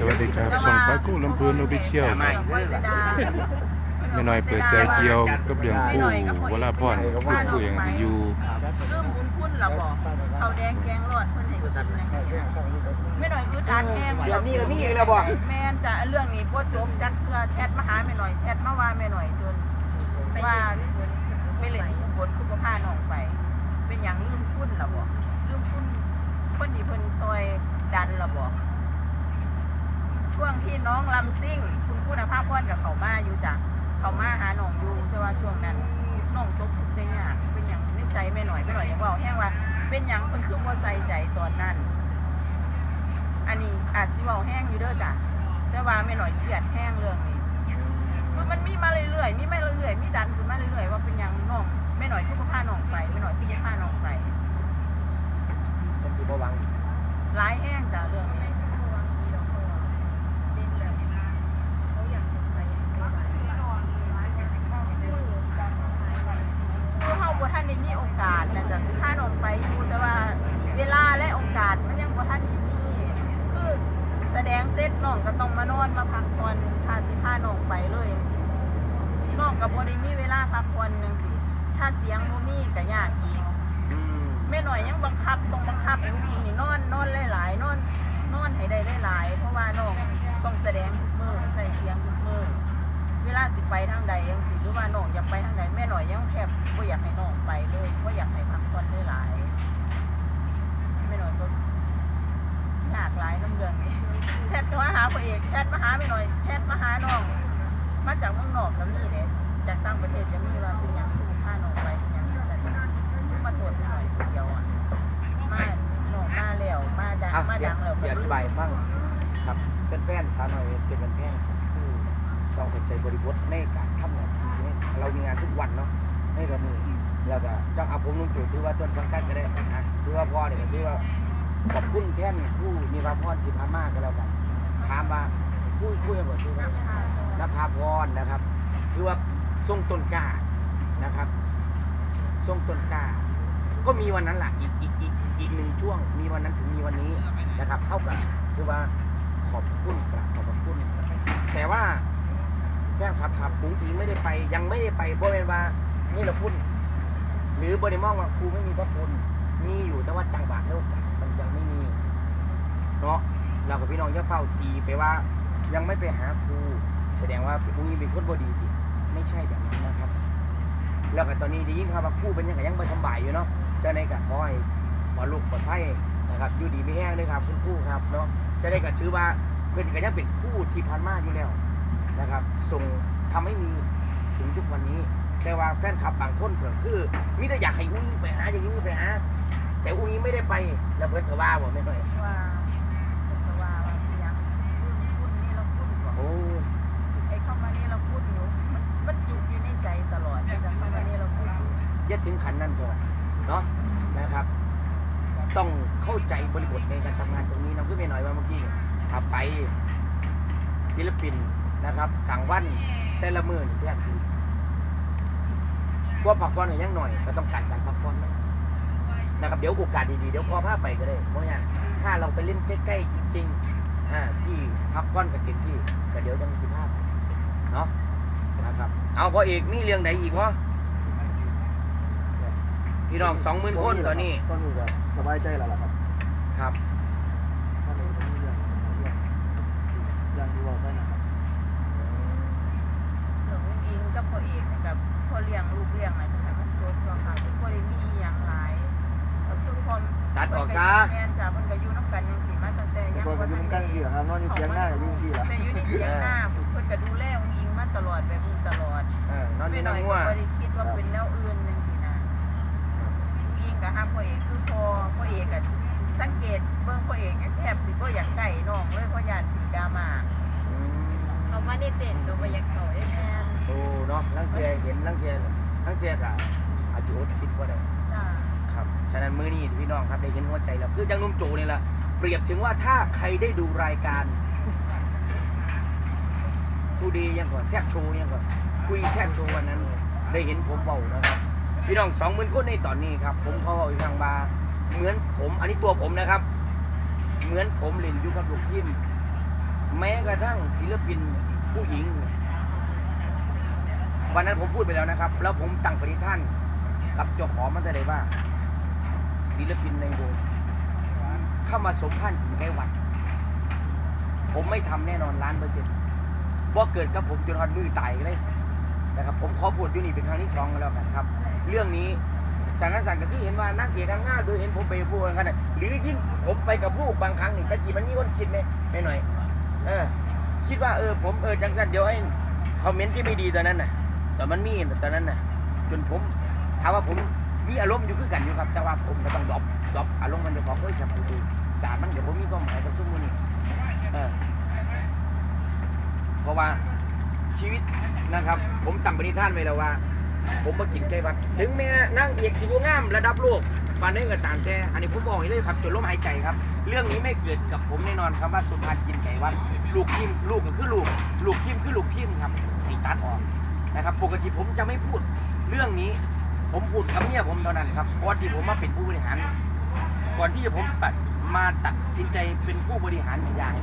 สวัสดีครับช่องพระกู้ลำพูนโอฟิเชียลครับแม่น้อยเปิดใจเกี่ยวกับเรื่องคู่วราพรกับพูดคุยอย่างที่อยู่เริ่มบุญคุณละบอกเขาแดงแกงรอดเพิ่นให้กินนะไม่หน่อยคือดานแห้งเดี๋ยวนี้ก็มีอีกแล้วบ่แม่นจะเรื่องนี้บ่จบจักเทื่อแชทมาหาแม่หน่อยแชทมาว่าแม่หน่อยจนว่าไม่เล่นบทคือบ่พาน้องไป เป็นหยังลืมคุณละบ่ลืมคุณคนที่เพิ่นซอยดันละบ่ ช่วงที่น้องลำซิ่ง คุณคุณภาพพรกับเขามาอยู่จ้ะเขามาหาน้องอยู่แต่ว่าช่วงนั้นน้องตกทุกข์ได้ยากเป็นหยังในใจแม่หน่อยแม่หน่อยยังเว่าแห้งว่าเป็นหยังเพิ่นคือบ่ใส่ใจตอนนั้น อันนี้อาจสิเว้าแห้งอยู่เด้อจ้ะแต่ว่าแม่หน่อยเครียดแห้งเรื่องนี้คือมันมีมาเรื่อยๆมีมาเรื่อยๆมีดันขึ้นมาเรื่อยๆว่าเป็นหยังน้องแม่หน่อยคือบ่พาน้องไปแม่หน่อยคือบ่พาน้องไปเป็นที่บ่หวังหลายแห้งจ้ะเรื่องนี้คือเฮาบ่ทัน ได้มีโอกาสนะจ้ะสิพาน้องไปอยู่แต่ว่าเวลาและโอกาสมันยังบ่ทันได้มีคือแสดงเสร็จน้องก็ต้องมานอนมาพักผ่อนพาสิพาน้องไปเลยจังซี่น้องก็บ่ได้มีเวลาพักผ่อนจังซี่ถ้าเสียงบ่มีก็ยากอีกอืมแม่หน่อยยังบังคับตรงบังคับให้ผู้หญิงนี่นอนนอนหลายๆนอนนอนให้ได้หลายๆเพราะว่าน้องต้องแสดงทุกมือใส่เสียงทุกมือ วลาสิไปทางใดยังสิหรือว่าน้องอยากไปทางใดแม่หน่อยยังแทบก็อยากให้น้องไปเลยก็อยากให้พักผ่อนได้หลายแม่หน่อยก็ยากหลายน้ำเรื่องนี้แชทมาหาพระเอกแชทมาหาแม่หน่อยแชทมาหาน้อง มาจากเมืองนอกก็มีเนี่ยจากต่างประเทศก็มีว่าเป็นหยังคือพาน้องไปเป็นหยังคือแต่มาตรวจหน่อยคนเดียวอะมาหนองมาแล้วมาดังอะมาเสียดังแล้วเสียอธิบายให้ฟังครับแฟนๆสาวน้อยเป็นแฟนๆครับคือ ต้องเข้าใจบริบทในการทำงานที่นี่เรามีงานทุกวันเนาะในวันนี้แล้วก็จังเอาผมนุ่งจุดถือว่าต้นสังกัดก็ได้นะถือว่าพ่อเนี่ยถือว่าขอบคุณแท่นผู้มีพระพรที่ผ่ามากก็แล้วกันถามว่าผู้ช่วยบ่ชื่อว่านภาพรนะครับคือว่าทรงต้นกล้านะครับทรงต้นกล้าก็มีวันนั้นแหละอีกอีกอีกอีกหนึ่งช่วง มีวันนั้นถึงมีวันนี้นะครับ เท่ากับคือว่าขอบคุณกราบขอบพระคุณ แต่ว่า ฟนคลับครับปุ้งอิงไม่ได้ไป ยังไม่ได้ไปเพราะเป็นว่านี่เราพูดหรือบริมองว่าครูไม่มีพระคุณมีอยู่แต่ว่าจังหวะและโอกาสมันยังไม่มีเนาะเรากับพี่น้องจะเฝ้าตีไปว่า ยังไม่ไปหาครูแสดงว่าปุ้งอิงเป็นคนบดีดิไม่ใช่แบบนั้นนะครับ แล้วก็ตอนนี้ได้ยินข่าวว่าครูเป็นยังไงยังไม่สบายอยู่เนาะเจะในกับขอให้ขอลูกปลอดภัยนะครับอยู่ดีไม่แห้งเลยครับคุณครูครับเนาะจะได้กับชื่อว่าเพื่อนก็ยังเป็นคู่ที่พันมากอยู่แล้ว นะครับส่งทำให้มีถึงทุกวันนี้ แต่ว่าแฟนคลับบางคนก็คือมิแต่อยากให้อุ้งอิงไปหาอย่างนี้ไปหาแต่อุ้งอิงไม่ได้ไปแล้วเพื่อนก็ว่าบอกไม่ค่อยว่าแต่ว่าว่าเป็นหยังเรื่องพูดนี่เราพูดก่อนโอ้ไอ้เข้ามานี่เราพูดอยู่มันมันจุกอยู่ในใจตลอดแต่เข้ามานี่เราพูดอยู่ยัดถึงขันนั่นก่อนเนาะนะครับ ต้องเข้าใจบริบทในการทำงานตรงนี้นะคือไม่หน่อยว่าเมื่อกี้เนี่ยถ้าไปศิลปิน นะครับกลางวันแต่ละมือนี่แทบสิพวกพักผ่อนเนี่ยยังหน่อยก็ต้องการการพักผ่อนนะนะครับเดี๋ยวโอกาสดีๆเดี๋ยวพอพาไปก็ได้เพราะงั้นถ้าเราไปเล่นใกล้ๆจริงๆอ่าที่พักผ่อนกับเต็มที่ก็เดี๋ยวจะมีสิภาพเนาะนะครับ เอาพออีกมีเรื่องไหนอีกวะพี่น้องสองหมื่นคนตอนนี้ตอนนี้ก็สบายใจแล้วล่ะครับ ครับตอนนี้ก็มีเรื่องเรื่องอย่างที่บอกไปนะครับ เรื่องอุ้งอิง กับพ่อเอกนะครับพ่อเลี้ยงลูกเลี้ยงอะไรต่างๆมันจบก็ค่ะทุกคนได้มีอหย่างหลายก็คือความตัดออกซะ แม่นจ้ะมันก็อยู่น้ำกันยังสิมาตั้งแต่แต่ยังก่อนก็อยู่น้ำกันที่ครับนอนอยู่เตียงหน้าก็อยู่ที่ละแต่อยู่ในเตียงหน้าเพิ่นก็ดูแลอุ้งอิงมาตลอดแบบนี้ตลอดเออนอนอไม่ยู่หน่นั่องยงัวก็บ่ได้คิดว่าเป็นแนวอื่นจังซี่นะอุ้งอิงกับฮักพ่อเอกคือพอพ่อเอกก็สังเกตเบิ่งพ่อเอกแทบสิบ่อยากใกล้น้องเลยเพราะญาติถือดราม่าอืม เขามาในเต็นท์ก็บ่อยากเข้าได้แม่นโอ้เนาะลังเทียเห็นลังเทียลังเทียกับอาจิโอตคิดว่าได้จ้าครับฉะนั้นมื้อนี้พี่น้องครับได้เห็นหัวใจแล้วคือจังนุ่มโจนี่แหละเปรียบถึงว่าถ้าใครได้ดูรายการทูดียังก่อนแซบโชว์ยังก่อนคุยแซบโชว์วันนั้น ได้เห็นผมเบานะครับพี่น้องสองหมื่นคนในตอนนี้ครับ ผมเขาบอกอีกทางบาเหมือนผม อันนี้ตัวผมนะครับ เหมือนผมเล่นอยู่กับลูกทีม แม้กระทั่งศิลปินผู้หญิง วันนั้นผมพูดไปแล้วนะครับ แล้วผมตั้งปณิธานกับเจ้าของมันจะได้ว่า ศิลปินในวงเข้ามาสมพันธ์ถึงแค่วันผมไม่ทำแน่นอนล้านเปอร์เซ็นต์ว่าเกิดกับผมจนวันมือตายเลยนะครับผมขอพูดอยู่นี่เป็นครั้งที่สองแล้วกันครับ เรื่องนี้สังกัสันก็คือเห็นว่านักเกียรติง่าโดยเห็นผมไปพูดกันนะหรือยิ่งผมไปกับลูกบางครั้งนี่ตะกี้มันมีคนคิดไหมไม่หน่อย เออ คิดว่าเออผมเออจังสันเดี๋ยวไอ้คอมเมนต์ที่ไม่ดีตอนนั้นน่ะแต่มันมีตอนนั้นน่ะ จนผมถามว่าผมมีอารมณ์อยู่คือกันอยู่ครับ แต่ว่าผมก็ต้องดรอปดรอปอารมณ์มันจะของเฮ้ยสับปูสารมันเดี๋ยวผมมีความหมายกับซุ้มมือนี่เออเพราะว่าชีวิตนะครับ ผมตั้งปณิธานไว้แล้วว่า ผมมากินไก่วัด ถึงแม้นั่งเอกสิบงามระดับโลก ปานได้เก็ตามแต่อันนี้ผมบอกให้เลยครับจนลมหายใจครับ เรื่องนี้ไม่เกิดกับผมแน่นอนครับว่าสุพรรณกินไก่วัดลูกทีมลูกก็คือลูก ลูกทีมคือลูกทีมครับให้ตัดออกนะครับ ปกติผมจะไม่พูดเรื่องนี้ ผมพูดกับเมียผมตอนนั้นครับก่อนที่ผมมาเป็นผู้บริหาร ก่อนที่จะผมตัดมาตัดสินใจเป็นผู้บริหารอย่าง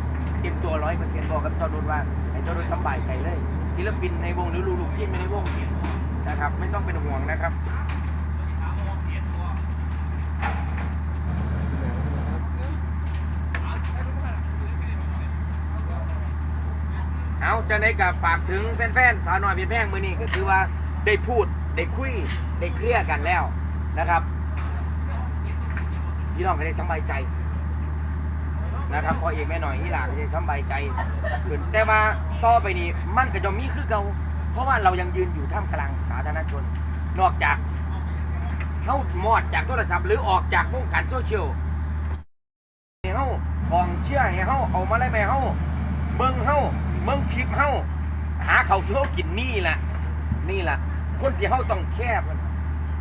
เต็มตัวร้อยเปอร์เซ็นต์บอกกับเจ้าโดนว่าให้เจ้าโดนสบายใจเลย ศิลปินในวงหรือลูกๆที่ไม่ในวงนะครับ ไม่ต้องเป็นห่วงนะครับ เอาจะได้กับฝากถึงแฟนๆสาวน้อยเพียงแพงมือนี้ก็คือว่าได้พูดได้คุยได้เคลียร์กันแล้วนะครับ พี่น้องก็ได้สบายใจนะครับพอเอกแม่หน่อยนี่หลาก็ได้สบายใจขึ้นแต่ว่าต่อไปนี้มันก็จะมีคือเก่าเพราะว่าเรายังยืนอยู่ท่ามกลางสาธารณชน นอกจากเขามอดจากโทรศัพท์หรือออกจากวงการโซเชียลให้เขากองเชื่อให้เขาเอามาไล่ไปเขาเบิ่งเขา เบิ่งคลิปเขาหาเขาวซื้อเขากินนี่แหละนี่แหละคนที่เขาต้องแคบ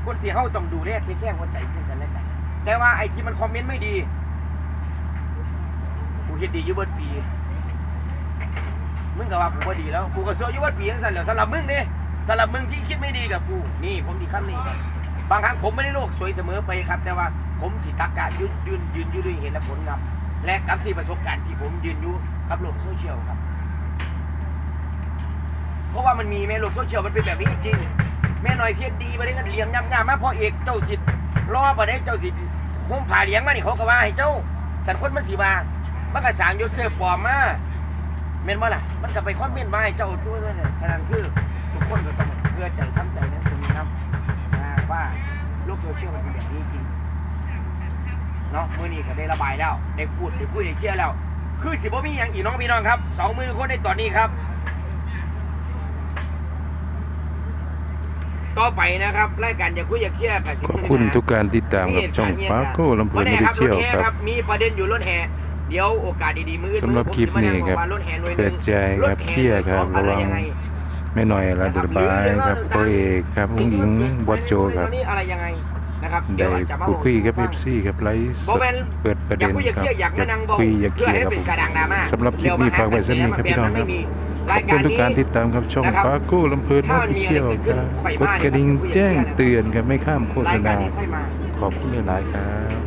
คนที่เขาต้องดูแลเทแค่หัวใจซึ่งกันและกันแต่ว่าไอ้ที่มันคอมเมนต์ไม่ดีกูคิดดีอยู่เบิดปีมึงก็ว่ากูบ่ดีแล้วกูก็เสืออยู่เบิดปีนั่นสั่นแล้วสำหรับมึงเนี่ยสำหรับมึงที่คิดไม่ดีกับกูนี่ผมดีขั้นนี้ครับบางครั้งผมไม่ได้โลกสวยเสมอไปครับ แต่ว่าผมสิตักกะยืนยืนยืนอยู่ด้วยเหตุและผลครับ และกับสี่ประสบการณ์ที่ผมยืนอยู่กับโลกโซเชียลครับ ราะว่ามันมีแม่โลกโซเชียลมันเป็นแบบนี้จริงๆแม่หน่อยเทียนดีมาได้กันเลี้ยงยำๆมาพ่อเอกเจ้าสิทธิ์รอมาได้เจ้าสิทธิ์คุ้มผ่าเลี้ยงมานี่เขาก็ว่าให้เจ้าสันคนมันสีมามันก็สางโยเซฟปลอมมาเมนว่าล่ะ มันก็ไปคอมเมนต์มาให้เจ้าด้วยเนี่ยฉะนั้นคือทุกคนก็ต้องเพื่อใจทำใจนะตรงนี้ครับนะว่าโลกโซเชียลมันเป็นแบบนี้จริงเนาะมื่อนี้ก็ได้ระบายแล้ว ได้พูดได้คุยได้เคลียร์แล้ว คือสิบ่มีอย่างอีน้องพี่น้องครับสองมือคนในตอนนี้ครับ ต่อไปนะครับรายการอย่าคุยอย่าเคลียร์กับสิขอบคุณทุกการติดตามกับช่องปาโก้ลำเพลินไม่ได้เที่ยวถแห่ครับ มีประเด็นอยู่รถแห่เดี๋ยวโอกาสดีๆมืออื่นสำหรับคลิปนี้ครับผมสิมานั่งอกว่ารถแห่หน่วยหเปินึ่ดงใจครับเคลียร์ครับระวังไม่หน่อยละเดบายครับพ่อเอกครับอุ้งอิงบอสโจครับนี่อะไรยังไงนะครับได้เยวอาจจะมาพูดคุยกับบ้าง FC ครับไลฟ์สบ่ดแม่นเปิดประเด็นอยากครับคุยอยากเคลียร์อยากมานั่งเบาคุยอยากเคลียร์ครับเพื่อให้เป็นสะดังดราม่าสำหรับคลิปนี้ฝากไว้สักนิดครับพี่น้องครับ ขอบคุณทุกการติดตามครับช่องปาโก้ลำเพลินไม่ได้เที่ยวครับกดกระดิ่งแจ้งเตือนครับไม่ข้ามโฆษรายกาณารนี้ค่อยมาขอบคุณหลายๆครับ